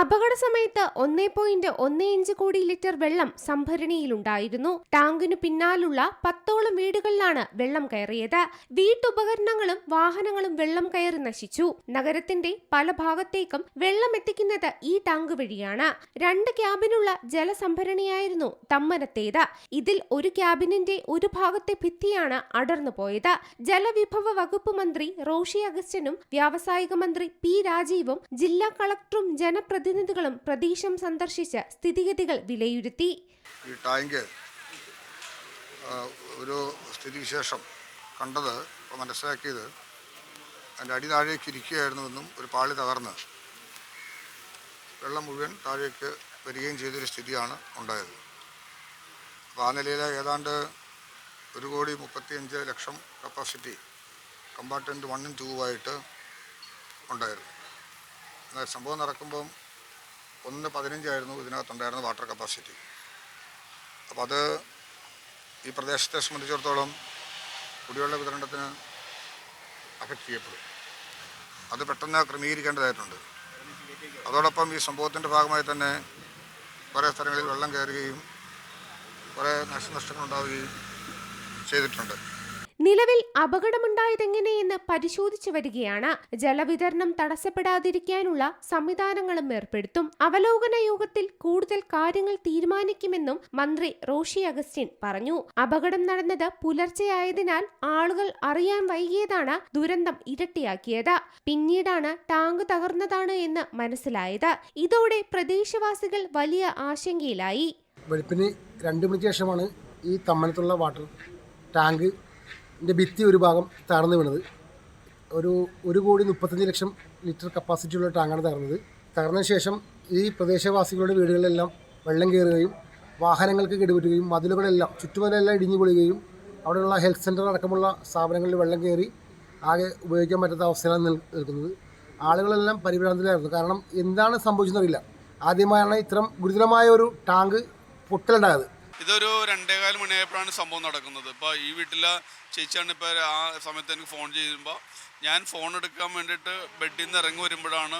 അപകട സമയത്ത് ഒന്നേ പോയിന്റ് ഒന്ന് ഇഞ്ച് കോടി ലിറ്റർ വെള്ളം സംഭരണിയിലുണ്ടായിരുന്നു. ടാങ്കിനു പിന്നാലുള്ള പത്തോളം വീടുകളിലാണ് വെള്ളം കയറിയത്. വീട്ടുപകരണങ്ങളും വാഹനങ്ങളും വെള്ളം കയറി നശിച്ചു. നഗരത്തിന്റെ പല ഭാഗത്തേക്കും വെള്ളം എത്തിക്കുന്നത് ഈ ടാങ്ക് വഴിയാണ്. രണ്ട് ക്യാബിനുള്ള ജലസംഭരണിയായിരുന്നു തമ്മനത്തേത്. ഇതിൽ ഒരു ക്യാബിനിന്റെ ഒരു ഭാഗത്തെ ഭിത്തിയാണ് അടർന്നു പോയത്. ജലവിഭവ വകുപ്പ് മന്ത്രി റോഷി അഗസ്റ്റനും വ്യാവസായിക മന്ത്രി പി രാജീവും ജില്ലാ കളക്ടറും ജനപ്രതിനിധികളും പ്രദേശം സന്ദർശിച്ച് സ്ഥിതിഗതികൾ വിലയിരുത്തി. ഈ ടാങ്ക് ഒരു സ്ഥിതിവിശേഷം കണ്ടത് മനസ്സിലാക്കിയത് അതിന്റെ അടി താഴേക്ക് ഇരിക്കുകയായിരുന്നുവെന്നും ഒരു പാളി തകർന്ന് വെള്ളം മുഴുവൻ താഴേക്ക് വരികയും ചെയ്തൊരു സ്ഥിതിയാണ് ഉണ്ടായത്. അപ്പോൾ ആ നിലയിൽ ഏതാണ്ട് ഒരു കോടി മുപ്പത്തിയഞ്ച് ലക്ഷം കപ്പാസിറ്റി കമ്പാർട്ട്മെന്റ് വണ്ണും ടൂവുമായിട്ട് ഉണ്ടായിരുന്നു. എന്നാൽ സംഭവം നടക്കുമ്പം ഒന്ന് പതിനഞ്ചായിരുന്നു ഇതിനകത്തുണ്ടായിരുന്ന വാട്ടർ കപ്പാസിറ്റി. അപ്പോൾ അത് ഈ പ്രദേശത്തെ സംബന്ധിച്ചിടത്തോളം കുടിവെള്ള വിതരണത്തിന് അഫക്റ്റ് ചെയ്യപ്പെടും. അത് പെട്ടെന്ന് ക്രമീകരിക്കേണ്ടതായിട്ടുണ്ട്. അതോടൊപ്പം ഈ സംഭവത്തിന്റെ ഭാഗമായി തന്നെ കുറേ സ്ഥലങ്ങളിൽ വെള്ളം കയറുകയും കുറേ നാശനഷ്ടങ്ങളുണ്ടാവുകയും ചെയ്തിട്ടുണ്ട്. നിലവിൽ അപകടമുണ്ടായതെങ്ങനെയെന്ന് പരിശോധിച്ചു വരികയാണ്. ജലവിതരണം തടസ്സപ്പെടാതിരിക്കാനുള്ള സംവിധാനങ്ങളും ഏർപ്പെടുത്തും. അവലോകന യോഗത്തിൽ കൂടുതൽ കാര്യങ്ങൾ തീരുമാനിക്കുമെന്നും മന്ത്രി റോഷി അഗസ്റ്റിൻ പറഞ്ഞു. അപകടം നടന്നത് പുലർച്ചെയായതിനാൽ ആളുകൾ അറിയാൻ വൈകിയതാണ് ദുരന്തം ഇരട്ടിയാക്കിയത്. പിന്നീടാണ് ടാങ്ക് തകർന്നതാണ് എന്ന് മനസ്സിലായത്. ഇതോടെ പ്രദേശവാസികൾ വലിയ ആശങ്കയിലായി. വെളുപ്പിന് രണ്ട് മണിക്ക് ശേഷമാണ് ഈ തമ്മനത്തുള്ള വാട്ടർ ടാങ്കിന്റെ ഭിത്തി ഒരു ഭാഗം തകർന്നു വീണത്. ഒരു ഒരു കോടി മുപ്പത്തഞ്ച് ലക്ഷം ലിറ്റർ കപ്പാസിറ്റിയുള്ള ടാങ്കാണ് തകർന്നത്. തകർന്ന ശേഷം ഈ പ്രദേശവാസികളുടെ വീടുകളിലെല്ലാം വെള്ളം കയറുകയും വാഹനങ്ങൾക്ക് കേടുപറ്റുകയും മതിലുകളെല്ലാം ചുറ്റുമതിലെല്ലാം ഇടിഞ്ഞു പൊളിയുകയും അവിടെയുള്ള ഹെൽത്ത് സെന്റർ അടക്കമുള്ള സ്ഥാപനങ്ങളിൽ വെള്ളം കയറി ആകെ ഉപയോഗിക്കാൻ പറ്റാത്ത അവസ്ഥയിലാണ് നിൽക്കുന്നത്. ആളുകളെല്ലാം പരിഭ്രാന്തരായിരുന്നു. കാരണം എന്താണ് സംഭവിച്ചതെന്നറിയില്ല ആദ്യമായാണ് ഇത്തരം ഗുരുതരമായ ഒരു ടാങ്ക് പൊട്ടലുണ്ടായത്. ഇതൊരു രണ്ടേകാൽ മണിയായപ്പോഴാണ് സംഭവം നടക്കുന്നത്. ഇപ്പോൾ ഈ വീട്ടിലെ ചേച്ചിയാണ് ഇപ്പോൾ ആ സമയത്ത് എനിക്ക് ഫോൺ ചെയ്യുമ്പോൾ ഞാൻ ഫോൺ എടുക്കാൻ വേണ്ടിയിട്ട് ബെഡിൽ നിന്ന് ഇറങ്ങി വരുമ്പോഴാണ്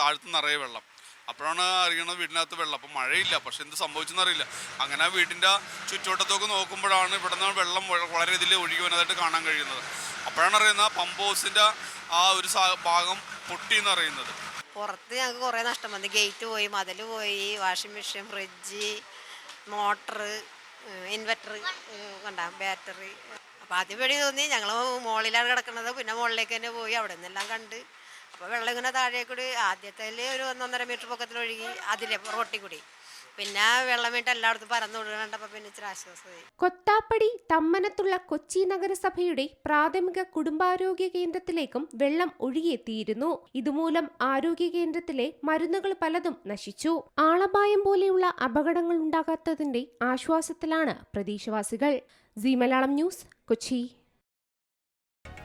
താഴത്ത് നിറയെ വെള്ളം. അപ്പോഴാണ് അറിയണത് വീടിനകത്ത് വെള്ളം. അപ്പോൾ മഴയില്ല. പക്ഷെ എന്ത് സംഭവിച്ചെന്ന് അറിയില്ല. അങ്ങനെ വീടിന്റെ ചുറ്റുവട്ടത്തൊക്കെ നോക്കുമ്പോഴാണ് ഇവിടെ നിന്ന് വെള്ളം വളരെ ഇതിൽ ഒഴുകി വന്നതായിട്ട് കാണാൻ കഴിയുന്നത്. അപ്പോഴാണ് അറിയുന്നത് പമ്പ് ഹൗസിന്റെ ആ ഒരു ഭാഗം പൊട്ടി എന്ന് അറിയുന്നത്. പുറത്ത് ഞങ്ങൾക്ക് കുറേ നഷ്ടം വന്നു. ഗേറ്റ് പോയി മതിൽ പോയി washing machine fridge motor inverter കണ്ട ബാറ്ററി. അപ്പം പേടി തോന്നി ഞങ്ങൾ മുകളിലാണ് കിടക്കുന്നത്. പിന്നെ മുകളിലേക്ക് തന്നെ പോയി. അവിടെ നിന്നെല്ലാം കണ്ട് അപ്പോൾ വെള്ളം ഇങ്ങനെ താഴെ കൂടി ആദ്യത്തേൽ ഒരു ഒന്നൊന്നര മീറ്റർ പൊക്കത്തിൽ ഒഴുകി അതിലെ റോട്ടിൽ കൂടി. പിന്നെ വെള്ളം വീട്ട് എല്ലായിടത്തും പരന്നു വിടുകണ്ടപ്പോൾ പിന്നെ ഇച്ചിരി ആശ്വാസമായി. കൊത്താപ്പടി തമ്മനത്തുള്ള കൊച്ചി നഗരസഭയുടെ പ്രാഥമിക കുടുംബാരോഗ്യ കേന്ദ്രത്തിലേക്കും വെള്ളം ഒഴുകിയെത്തിയിരുന്നു. ഇതുമൂലം ആരോഗ്യ കേന്ദ്രത്തിലെ മരുന്നുകൾ പലതും നശിച്ചു. ആളപായം പോലെയുള്ള അപകടങ്ങൾ ഉണ്ടാകാത്തതിന്റെ ആശ്വാസത്തിലാണ് പ്രദേശവാസികൾ. C Malayalam news Kochi.